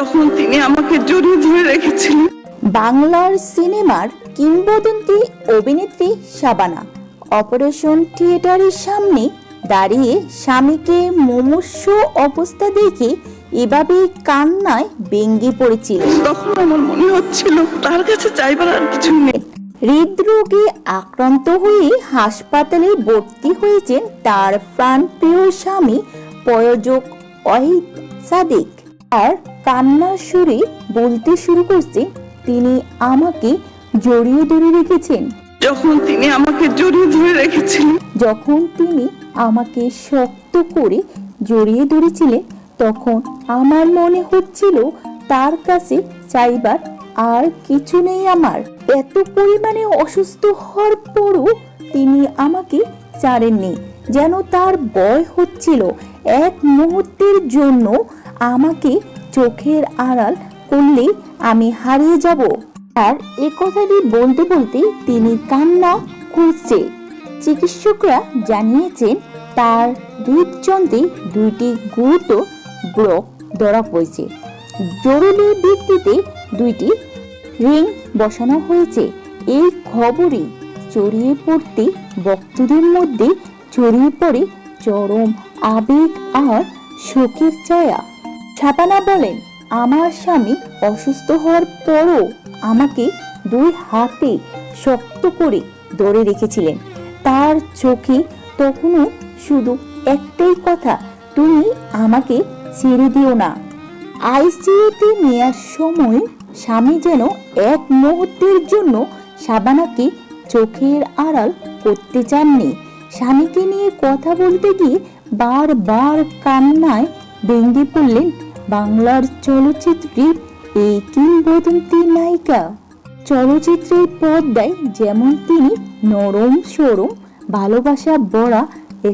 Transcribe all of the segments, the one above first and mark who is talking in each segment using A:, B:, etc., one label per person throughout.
A: যখন তিনি আমাকে জড়িয়ে ধরে রেখেছিলেন।
B: বাংলার সিনেমার কিংবদন্তি অভিনেত্রী শাবানা অপারেশন থিয়েটারের সামনে দাঁড়িয়ে স্বামীকে মুমূর্ষ অবস্থা দেখে এভাবে কান্নায় ভেঙ্গে পড়েছিল
A: তখন আমার মনে হচ্ছিল তার কাছে চাইবার আর কিছু নেই।
B: হৃদরোগে আক্রান্ত হয়ে হাসপাতালে ভর্তি হয়েছেন তার প্রাণপ্রিয় স্বামী প্রয়োজক ওয়াহিদ সাদিক। আর কান্নার সুরে বলতে শুরু করছে তিনি আমাকে জড়িয়ে ধরে রেখেছেন।
A: যখন তিনি আমাকে জড়িয়ে ধরে রেখেছিলেন।
B: যখন তিনি আমাকে শক্ত করে জড়িয়ে ধরেছিলেন তখন আমার মনে হচ্ছিল তার কাছে চাইবার আর কিছু নেই আমার। এত পরিমাণে অসুস্থ হওয়ার পরও তিনি আমাকে ছাড়েননি যেন তার বয় হচ্ছিল। এক মুহূর্তের জন্য আমাকে চোখের আড়াল করলে আমি হারিয়ে যাব। আর এ কথাটি বলতে বলতে তিনি কান্না করছে চিকিৎসকরা জানিয়েছেন, তার হৃদযন্ত্রে দুইটি গুরুতর ব্লক ধরা পড়েছে। জরুরি ভিত্তিতে দুইটি রিং বসানো হয়েছে। এই খবরই ছড়িয়ে পড়তে ভক্তদের মধ্যে ছড়িয়ে পড়ে চরম আবেগ আর শোকের ছায়া। ছাপানা বলেন, আমার স্বামী অসুস্থ হওয়ার পরও আমাকে দুই হাতে শক্ত করে ধরে রেখেছিলেন। তার চোখে তখনও শুধু একটাই কথা, তুমি আমাকে ছেড়ে দিও না। আইসিইউতে নেওয়ার সময় স্বামী যেন এক মুহূর্তের জন্য সাবানাকে চোখের আড়াল করতে চাননি। স্বামীকে নিয়ে কথা বলতে গিয়ে বারবার কান্নায় ভেঙে পড়লেন বাংলার চলচ্চিত্রের এই কিংবদন্তি নায়িকা। চলচ্চিত্রের পর্দায় যেমন তিনি নরম, সরম, ভালোবাসা বড়া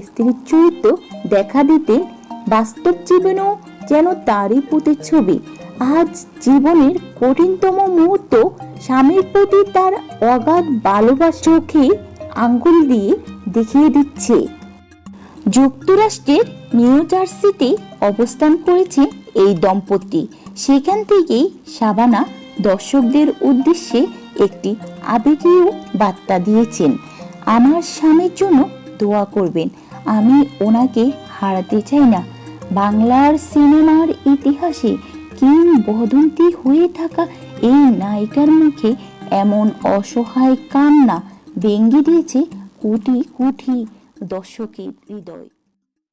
B: স্ত্রীর চরিত্র দেখা দিতেন বাস্তব জীবনেও যেন তারই প্রতিচ্ছবি, আজ জীবনের কঠিনতম মুহূর্ত স্বামীর প্রতি তার অগাধ ভালোবাসা চোখে আঙ্গুল দিয়ে দেখিয়ে দিচ্ছে। যুক্তরাষ্ট্রের নিউ জার্সিতে অবস্থান করেছে এই দম্পতি। সেখান থেকেই শাবানা দর্শকদের উদ্দেশ্যে একটি আবেগীয় বার্তা দিয়েছেন। আমার স্বামীর জন্য দোয়া করবেন, আমি ওনাকে হারাতে চাই না। বাংলার সিনেমার ইতিহাসে কিংবদন্তি হয়ে থাকা এই নায়িকার মুখে এমন অসহায় কান্না ভেঙ্গে দিয়েছে কোটি কোটি দর্শকের হৃদয়।